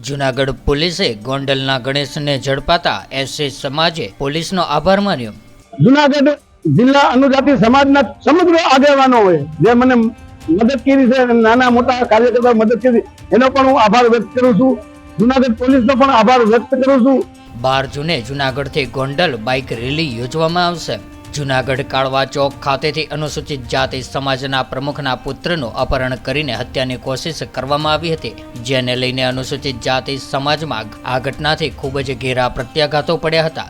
જુનાગઢ પોલીસે ગોંડલના ગણેશને ઝડપાતા એસસી સમાજે પોલીસનો આભાર માન્યો. જુનાગઢ જિલ્લા અનુજાતિ સમાજના સમગ્ર આગેવાનો હોય જે મને મદદ કરી છે નાના મોટા કાર્યકર્તા મદદ કરી એનો પણ હું આભાર વ્યક્ત કરું છું. જુનાગઢ પોલીસનો પણ આભાર વ્યક્ત કરું છું. બાર જૂને જુનાગઢથી ગોંડલ બાઇક રેલી યોજવામાં આવશે. જુનાગઢ કાળવા ચોક ખાતેથી અનુસૂચિત જાતિ સમાજના પ્રમુખના પુત્રનું અપહરણ કરીને હત્યાની કોશિશ કરવામાં આવી હતી, જેને લઈને અનુસૂચિત જાતિ સમાજમાં આ ઘટનાથી ખૂબ જ ઘેરા પ્રત્યાઘાતો પડ્યા હતા.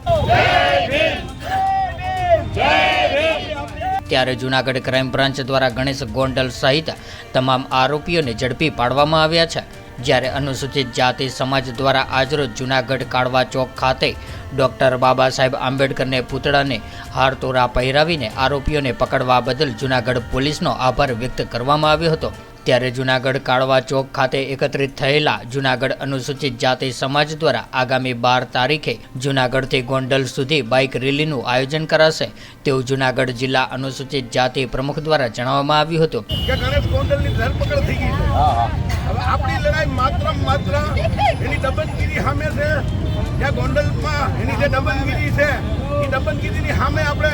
ત્યારે જુનાગઢ ક્રાઇમ બ્રાન્ચ દ્વારા ગણેશ ગોંડલ સહિત તમામ આરોપીઓને ઝડપી પાડવામાં આવ્યા છે. જ્યારે અનુસૂચિત જાતિ સમાજ દ્વારા આજરોજ જુનાગઢ કાળવા ચોક ખાતે ડોક્ટર બાબા સાહેબ આંબેડકરને પૂતળાને હારતોરા પહેરાવીને આરોપીઓને પકડવા બદલ જુનાગઢ પોલીસનો આભાર વ્યક્ત કરવામાં આવ્યો હતો. ત્યારે જુનાગઢ કાળવા ચોક ખાતે એકત્રિત થયેલા જુનાગઢ અનુસૂચિત જાતિ સમાજ દ્વારા આગામી બાર તારીખે જુનાગઢથી ગોંડલ સુધી બાઇક રેલીનું આયોજન કરાશે. તેવું જુનાગઢ જિલ્લા અનુસૂચિત જાતિ પ્રમુખ દ્વારા જણાવવામાં આવ્યું હતું. કે ગણેશ ગોંડલની ધરપકડ થઈ ગઈ છે. હવે આપણી લડાઈ માત્ર માત્ર એની દબનગીરી સામે છે. જે ગોંડલમાં એની જે દબનગીરી છે એ દબનગીરીની સામે આપણે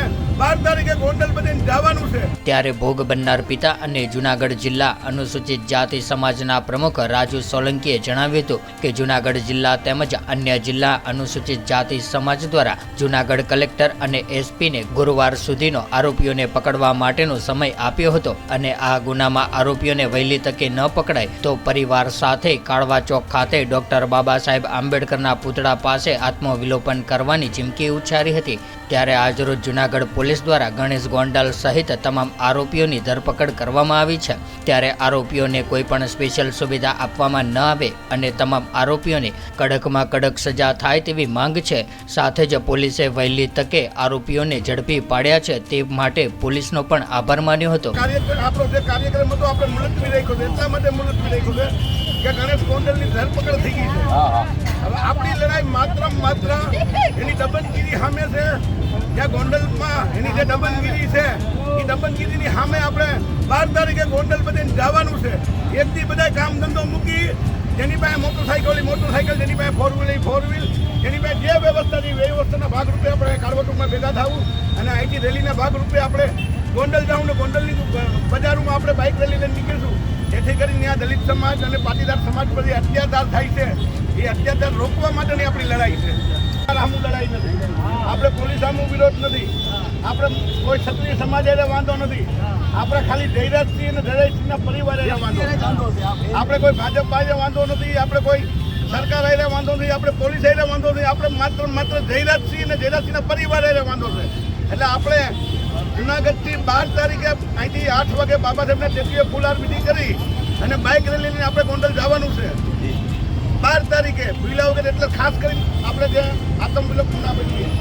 ત્યારે ભોગ બનનાર પિતા અને જુનાગઢ જિલ્લા અનુસૂચિત જાતિ સમાજના પ્રમુખ રાજુ સોલંકીએ જણાવ્યું હતું કે જુનાગઢ જિલ્લા તેમજ અન્ય જિલ્લા અનુસૂચિત જાતિ સમાજ દ્વારા જુનાગઢ કલેક્ટર અને એસપીને ગુરુવાર સુધીનો આરોપીઓને પકડવા માટેનો સમય આપ્યો હતો અને આ ગુનામાં આરોપીઓને વહેલી તકે ન પકડાય તો પરિવાર સાથે કાળવા ચોક ખાતે ડોક્ટર બાબા સાહેબ આંબેડકરના પૂતળા પાસે આત્મવિલોપન કરવાની ચીમકી ઉચ્ચારી હતી. ત્યારે આજરોજ જૂનાગઢ પોલીસ દ્વારા ગણેશ ગોંડલ સહિત તમામ આરોપીઓની ધરપકડ કરવામાં આવી છે. ત્યારે આરોપીઓને કોઈ પણ સ્પેશિયલ સુવિધા આપવામાં ન આવે અને તમામ આરોપીઓને કડકમાં કડક સજા થાય તેવી માંગ છે. સાથે જ પોલીસે વહેલી તકે આરોપીઓને ઝડપી પાડ્યા છે તે માટે પોલીસનો પણ આભાર માન્યો હતો. આપણો જે કાર્યક્રમ હતો આપણે મુલતવી રાખ્યો એટલા માટે મુલતવી રાખ્યો છે કે ગણેશ ગોંડલની ધરપકડ થઈ ગઈ છે. હવે આપણી લડાઈ માત્ર માત્ર એની દબનગીરી સામે છે. ત્યાં ગોંડલમાં એની જે દબનગીરી છે, એ દબનગીરીની સામે આપણે બાર તારીખે ગોંડલ બધે જવાનું છે. એકથી બધા કામ ધંધો મૂકી જેની પાસે મોટરસાઇકલ મોટરસાઇકલ જેની પાસે ફોર વ્હીલ ફોર વ્હીલ જેની પાસે જે વ્યવસ્થા છે એ વ્યવસ્થાના ભાગરૂપે આપણે કાળવટુમાં ભેગા થવું અને અહીંથી રેલીના ભાગરૂપે આપણે ગોંડલ જાઉં ને ગોંડલની બજારોમાં આપણે બાઇક રેલી લઈને નીકળીશું. જેથી કરીને ત્યાં દલિત સમાજ અને પાટીદાર સમાજ પર જે અત્યાચાર થાય છે. એ અત્યાચાર રોકવા માટેની આપણી લડાઈ છે. આપણે પોલીસ સામું વિરોધ નથી. આપણે કોઈ ક્ષત્રિય સમાજ એને વાંધો નથી. આપણે ખાલી જયરાજસિંહ અને જયરાજસિંહના પરિવાર એને વાંધો આપણે કોઈ ભાજપ પાસે વાંધો નથી, આપણે કોઈ સરકાર એને વાંધો નથી, આપણે પોલીસ એને વાંધો નથી. આપણે માત્ર માત્ર જયરાજસિંહ અને જયરાજસિંહના પરિવાર એને વાંધો છે. એટલે આપણે જુનાગઢથી બાર તારીખે અહીંથી આઠ વાગે બાબા સાહેબના ટેકરીએ ફૂલાર વિધિ કરી અને બાઇક રેલી આપણે ગોંડલ જવાનું છે. બાર તારીખે ભીલા વગર એટલે ખાસ કરીને આપણે જે આતંક વિલોપ ના બનીએ